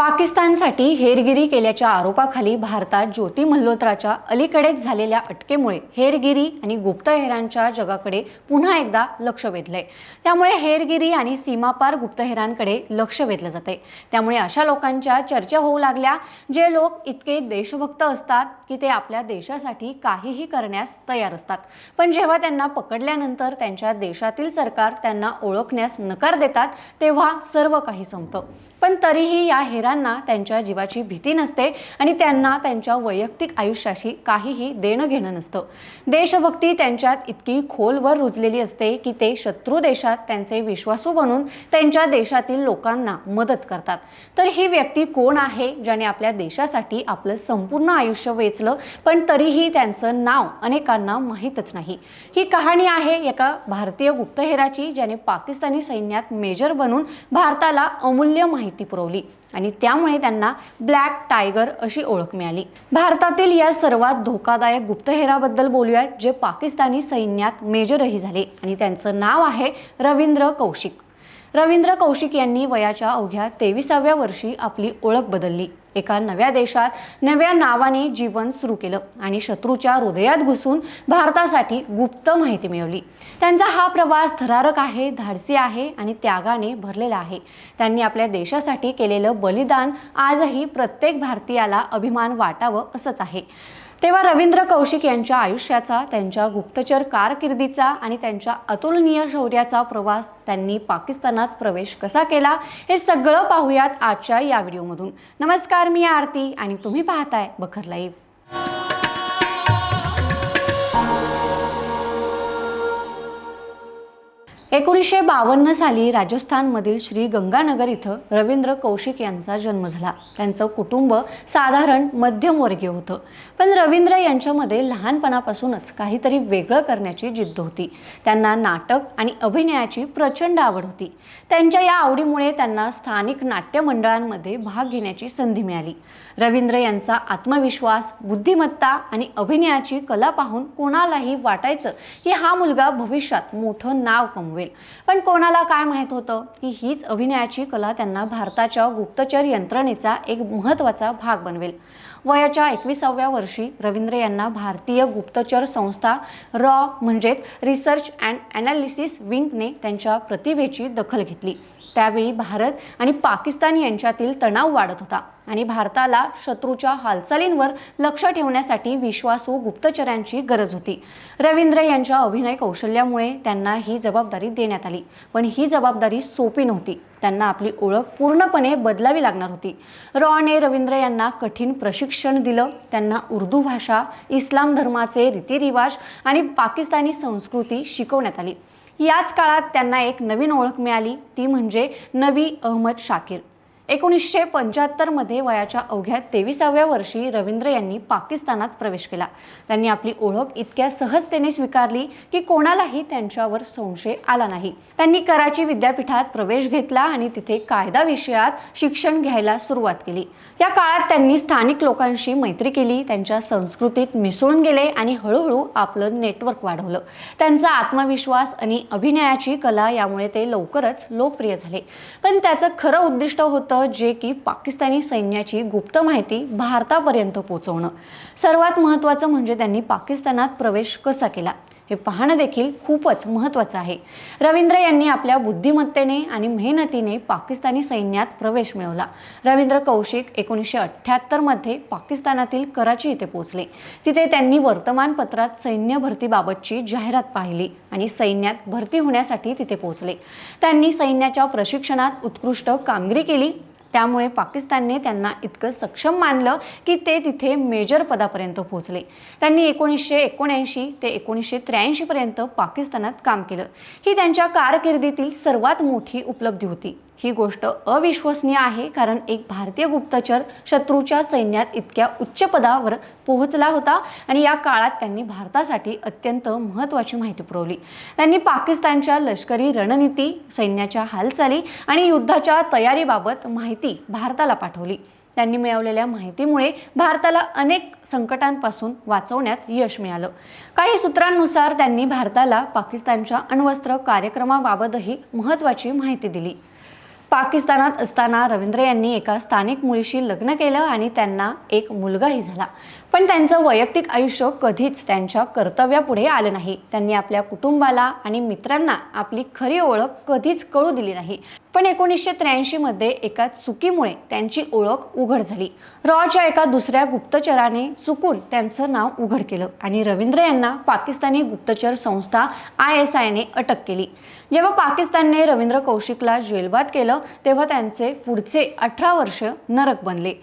पाकिस्तानसाठी हेरगिरी केल्याच्या आरोपाखाली भारतात ज्योती मल्होत्राच्या अलीकडेच झालेल्या अटकेमुळे हेरगिरी आणि गुप्तहेरांच्या जगाकडे पुन्हा एकदा लक्ष वेधलंय. त्यामुळे हेरगिरी आणि सीमापार गुप्तहेरांकडे लक्ष वेधलं जाते त्यामुळे अशा लोकांच्या चर्चा होऊ लागल्या जे लोक इतके देशभक्त असतात की ते आपल्या देशासाठी काहीही करण्यास तयार असतात. पण जेव्हा त्यांना पकडल्यानंतर त्यांच्या देशातील सरकार त्यांना ओळखण्यास नकार देतात तेव्हा सर्व काही संपतं. पण तरीही या हेरांना त्यांच्या जीवाची भीती नसते आणि त्यांना त्यांच्या वैयक्तिक आयुष्याशी काहीही देणं घेणं नसतं. देशभक्ती त्यांच्यात इतकी खोलवर रुजलेली असते की ते शत्रू देशात त्यांचे विश्वासू बनून त्यांच्या देशातील लोकांना मदत करतात. तर ही व्यक्ती कोण आहे ज्याने आपल्या देशासाठी आपलं संपूर्ण आयुष्य वेचलं पण तरीही त्यांचं नाव अनेकांना माहीतच नाही. ही कहाणी आहे एका भारतीय गुप्तहेराची ज्याने पाकिस्तानी सैन्यात मेजर बनून भारताला अमूल्य माहिती पुरवली आणि त्यामुळे त्यांना ब्लॅक टायगर अशी ओळख मिळाली. भारतातील या सर्वात धोकादायक गुप्तहेराबद्दल बोलूयात जे पाकिस्तानी सैन्यात मेजरही झाले आणि त्यांचं नाव आहे रवींद्र कौशिक. रवींद्र कौशिक यांनी वयाच्या अवघ्या तेविसाव्या वर्षी आपली ओळख बदलली. एका नव्या देशात नव्या नावाने जीवन सुरू केलं आणि शत्रूच्या हृदयात घुसून भारतासाठी गुप्त माहिती मिळवली. त्यांचा हा प्रवास थरारक आहे धाडसी आहे आणि त्यागाने भरलेला आहे. त्यांनी आपल्या देशासाठी केलेलं बलिदान आजही प्रत्येक भारतीयाला अभिमान वाटावं असंच आहे. तेव्हा रवींद्र कौशिक यांच्या आयुष्याचा त्यांच्या गुप्तचर कारकिर्दीचा आणि त्यांच्या अतुलनीय शौर्याचा प्रवास त्यांनी पाकिस्तानात प्रवेश कसा केला हे सगळं पाहूयात आजच्या या व्हिडिओमधून. नमस्कार मी आरती आणि तुम्ही पाहताय बखर लाईव्ह. एकोणीसशे बावन्न साली राजस्थानमधील श्री गंगानगर इथं रवींद्र कौशिक यांचा जन्म झाला. त्यांचं कुटुंब साधारण मध्यमवर्गीय होतं. पण रवींद्र यांच्यामध्ये लहानपणापासूनच काहीतरी वेगळं करण्याची जिद्द होती. त्यांना नाटक आणि अभिनयाची प्रचंड आवड होती. त्यांच्या या आवडीमुळे त्यांना स्थानिक नाट्यमंडळांमध्ये भाग घेण्याची संधी मिळाली. रवींद्र यांचा आत्मविश्वास बुद्धिमत्ता आणि अभिनयाची कला पाहून कोणालाही वाटायचं की हा मुलगा भविष्यात मोठं नाव कमवेल. पण कोणाला काय माहीत होतं की हीच अभिनयाची कला त्यांना भारताच्या गुप्तचर यंत्रणेचा एक महत्त्वाचा भाग बनवेल. वयाच्या एकविसाव्या वर्षी रवींद्र यांना भारतीय गुप्तचर संस्था रॉ म्हणजेच रिसर्च अँड ॲनालिसिस विंगने त्यांच्या प्रतिभेची दखल घेतली. त्यावेळी भारत आणि पाकिस्तान यांच्यातील तणाव वाढत होता आणि भारताला शत्रूच्या हालचालींवर लक्ष ठेवण्यासाठी विश्वासू गुप्तचरांची गरज होती. रवींद्र यांच्या अभिनय कौशल्यामुळे त्यांना ही जबाबदारी देण्यात आली पण ही जबाबदारी सोपी नव्हती. त्यांना आपली ओळख पूर्णपणे बदलावी लागणार होती. रॉने रवींद्र यांना कठीण प्रशिक्षण दिलं त्यांना उर्दू भाषा इस्लाम धर्माचे रीतिरिवाज आणि पाकिस्तानी संस्कृती शिकवण्यात आली. याच काळात त्यांना एक नवीन ओळख मिळाली. ती म्हणजे नबी अहमद शाकीर. एकोणीसशे पंच्याहत्तरमध्ये वयाच्या अवघ्या तेविसाव्या वर्षी रवींद्र यांनी पाकिस्तानात प्रवेश केला. त्यांनी आपली ओळख इतक्या सहजतेने स्वीकारली की कोणालाही त्यांच्यावर संशय आला नाही. त्यांनी कराची विद्यापीठात प्रवेश घेतला आणि तिथे कायदा विषयात शिक्षण घ्यायला सुरुवात केली. या काळात त्यांनी स्थानिक लोकांशी मैत्री केली त्यांच्या संस्कृतीत मिसळून गेले आणि हळूहळू आपलं नेटवर्क वाढवलं. त्यांचा आत्मविश्वास आणि अभिनयाची कला यामुळे ते लवकरच लोकप्रिय झाले. पण त्याचं खरं उद्दिष्ट होतं जे की पाकिस्तानी सैन्याची गुप्त माहिती भारतापर्यंत पोहोचवणं सर्वात महत्त्वाचं म्हणजे त्यांनी पाकिस्तानात प्रवेश कसा केला? हे पाहणं देखील खूपच महत्त्वाचं आहे. रवींद्र यांनी आपल्या बुद्धिमत्तेने आणि मेहनतीने पाकिस्तानी सैन्यात प्रवेश मिळवला. रवींद्र कौशिक एकोणीसशे अठ्ठ्याहत्तरमध्ये पाकिस्तानातील कराची इथे पोहोचले. तिथे त्यांनी वर्तमानपत्रात सैन्य भरतीबाबतची जाहिरात पाहिली आणि सैन्यात भरती होण्यासाठी तिथे पोहोचले. त्यांनी सैन्याच्या प्रशिक्षणात उत्कृष्ट कामगिरी केली त्यामुळे पाकिस्तानने त्यांना इतकं सक्षम मानलं की ते तिथे मेजर पदापर्यंत पोहोचले. त्यांनी एकोणीसशे एकोणऐंशी ते एकोणीसशे त्र्याऐंशीपर्यंत पाकिस्तानात काम केलं. ही त्यांच्या कारकिर्दीतील सर्वात मोठी उपलब्धी होती. ही गोष्ट अविश्वसनीय आहे कारण एक भारतीय गुप्तचर शत्रूच्या सैन्यात इतक्या उच्च पदावर पोहोचला होता आणि या काळात त्यांनी भारतासाठी अत्यंत महत्त्वाची माहिती पुरवली. त्यांनी पाकिस्तानच्या लष्करी रणनीती सैन्याच्या हालचाली आणि युद्धाच्या तयारीबाबत माहिती माहिती भारताला पाठवली. त्यांनी मिळवलेल्या माहितीमुळे भारताला अनेक संकटांपासून वाचवण्यात यश मिळालं. काही सूत्रांनुसार त्यांनी भारताला पाकिस्तानच्या अण्वस्त्र कार्यक्रमाबाबतही महत्त्वाची माहिती दिली. पाकिस्तानात असताना रवींद्र यांनी एका स्थानिक मुलीशी लग्न केलं आणि त्यांना एक मुलगाही झाला. पण त्यांचं वैयक्तिक आयुष्य कधीच त्यांच्या कर्तव्यापुढे आलं नाही. त्यांनी आपल्या कुटुंबाला आणि मित्रांना आपली खरी ओळख कधीच कळू दिली नाही. पण एकोणीसशे त्र्याऐंशीमध्ये एका चुकीमुळे त्यांची ओळख उघड झाली. रॉच्या एका दुसऱ्या गुप्तचराने चुकून त्यांचं नाव उघड केलं आणि रवींद्र यांना पाकिस्तानी गुप्तचर संस्था आय एस आयने अटक केली. जेव्हा पाकिस्तानने रवींद्र कौशिकला जेलबाद केलं तेव्हा त्यांचे पुढचे अठरा वर्ष नरक बनले.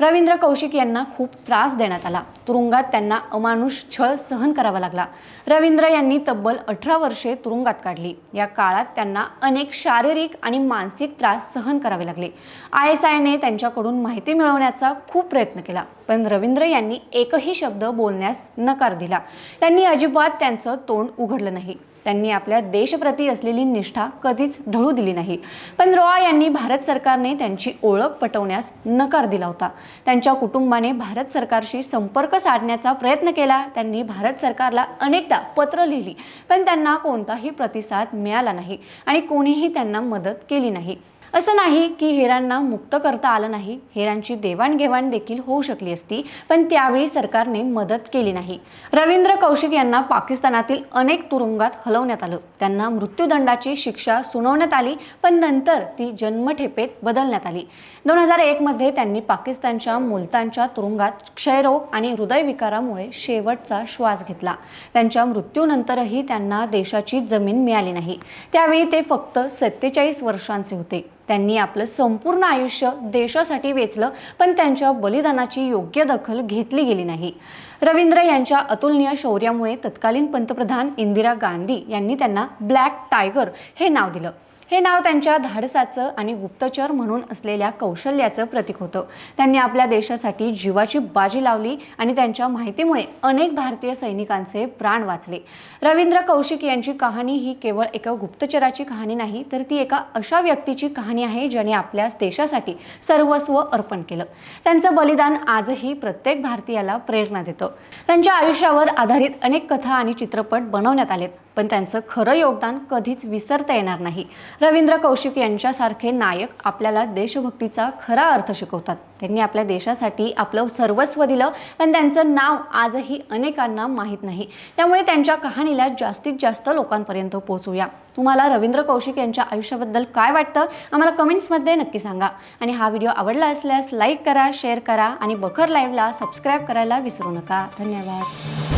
रवींद्र कौशिक यांना खूप त्रास देण्यात आला. तुरुंगात त्यांना अमानुष छळ सहन करावा लागला. रवींद्र यांनी तब्बल अठरा वर्षे तुरुंगात काढली. या काळात त्यांना अनेक शारीरिक आणि मानसिक त्रास सहन करावे लागले. आय एस आयने त्यांच्याकडून माहिती मिळवण्याचा खूप प्रयत्न केला. पण रवींद्र यांनी एकही शब्द बोलण्यास नकार दिला. त्यांनी अजिबात त्यांचं तोंड उघडलं नाही. त्यांनी आपल्या देशप्रती असलेली निष्ठा कधीच ढळू दिली नाही. पण रॉय यांनी भारत सरकारने त्यांची ओळख पटवण्यास नकार दिला होता. त्यांच्या कुटुंबाने भारत सरकारशी संपर्क साधण्याचा प्रयत्न केला. त्यांनी भारत सरकारला अनेकदा पत्र लिहिली पण त्यांना कोणताही प्रतिसाद मिळाला नाही आणि कोणीही त्यांना मदत केली नाही. असं नाही की हेरांना मुक्त करता आलं नाही. हेरांची देवाणघेवाण देखील होऊ शकली असती पण त्यावेळी सरकारने मदत केली नाही. रवींद्र कौशिक यांना पाकिस्तानातील अनेक तुरुंगात हलवण्यात आलं. त्यांना मृत्यूदंडाची शिक्षा सुनावण्यात आली पण नंतर ती जन्मठेपेत बदलण्यात आली. दोन हजार एकमध्ये त्यांनी पाकिस्तानच्या मुलतानच्या तुरुंगात क्षयरोग आणि हृदयविकारामुळे शेवटचा श्वास घेतला. त्यांच्या मृत्यूनंतरही त्यांना देशाची जमीन मिळाली नाही. त्यावेळी ते फक्त सत्तेचाळीस वर्षांचे होते. त्यांनी आपलं संपूर्ण आयुष्य देशासाठी वेचलं पण त्यांच्या बलिदानाची योग्य दखल घेतली गेली नाही. रवींद्र यांच्या अतुलनीय शौर्यामुळे तत्कालीन पंतप्रधान इंदिरा गांधी यांनी त्यांना ब्लॅक टायगर हे नाव दिलं. हे नाव त्यांच्या धाडसाचं आणि गुप्तचर म्हणून असलेल्या कौशल्याचं प्रतीक होतं. त्यांनी आपल्या देशासाठी जीवाची बाजी लावली आणि त्यांच्या माहितीमुळे अनेक भारतीय सैनिकांचे प्राण वाचले. रवींद्र कौशिक यांची कहाणी ही केवळ एका गुप्तचराची कहाणी नाही तर ती एका अशा व्यक्तीची कहाणी आहे ज्याने आपल्या देशासाठी सर्वस्व अर्पण केलं. त्यांचं बलिदान आजही प्रत्येक भारतीयाला प्रेरणा देतं. त्यांच्या आयुष्यावर आधारित अनेक कथा आणि चित्रपट बनवण्यात आलेत. पण त्यांचं खरं योगदान कधीच विसरता येणार नाही. रवींद्र कौशिक यांच्यासारखे नायक आपल्याला देशभक्तीचा खरा अर्थ शिकवतात. त्यांनी आपल्या देशासाठी आपलं सर्वस्व दिलं पण त्यांचं नाव आजही अनेकांना माहीत नाही. त्यामुळे त्यांच्या कहाणीला जास्तीत जास्त लोकांपर्यंत पोहोचूया. तुम्हाला रवींद्र कौशिक यांच्या आयुष्याबद्दल काय वाटतं? आम्हाला कमेंट्समध्ये नक्की सांगा. आणि हा व्हिडिओ आवडला असल्यास लाईक करा शेअर करा आणि बखर लाईव्हला सबस्क्राईब करायला विसरू नका. धन्यवाद.